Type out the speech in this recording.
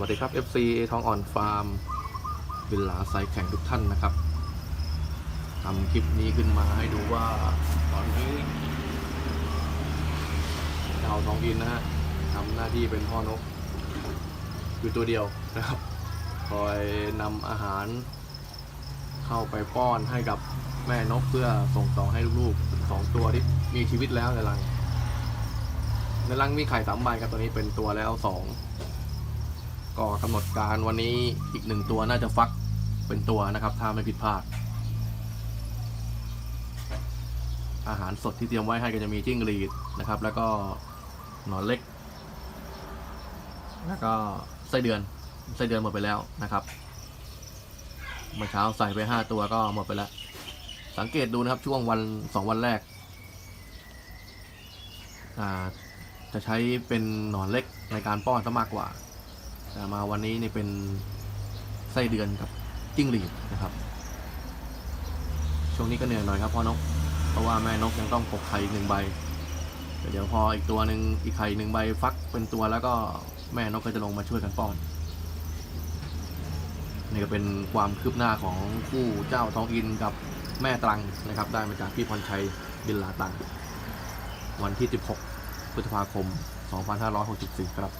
วัสดีครับ FC ทองอ่อนฟาร์มวิลลาไซแข่งทุกท่านนะครับทำคลิปนี้ขึ้นมาให้ดูว่าตอนนี้เจ้าทองอินนะฮะทำหน้าที่เป็นพ่อนก อยู่ตัวเดียวนะครับ คอยนำอาหาร เข้าไปป้อนให้กับแม่นกเพื่อส่งต่อให้ลูกๆสองตัวที่มีชีวิตแล้วในรังในรังมีไข่สามใบครับตัวนี้เป็นตัวแล้วสอง ก็กำหนดการวันนี้อีกหนึ่งตัวน่าจะฟักเป็นตัวนะครับ ถ้าไม่ผิดพลาด อาหารสดที่เตรียมไว้ให้ก็จะมีจิ้งหรีดนะครับ แล้วก็หนอนเล็ก แล้วก็ไส้เดือนไส้เดือนหมดไปแล้วนะครับเมื่อเช้าใส่ไปห้าตัวก็หมดไปแล้ว สังเกตดูนะครับช่วงวันสองวันแรกจะใช้เป็นหนอนเล็กในการป้อนซะมากกว่า แต่มาวันนี้นี่เป็นไส้เดือนกับจิ้งหรีดนะครับ ช่วงนี้ก็เหนื่อยหน่อยครับพ่อนก เพราะว่าแม่นกยังต้องปกไข่หนึ่งใบเดี๋ยวพออีกตัวหนึ่งอีกไข่หนึ่งใบฟักเป็นตัวแล้วก็แม่นกก็จะลงมาช่วยกันป้อนนี่ก็เป็นความคืบหน้าของคู่เจ้าทองอินกับแม่ตรังนะครับ ได้มาจากพี่พรชัยบินลาตัง วันที่ 16พฤษภาคม 2564 ครับ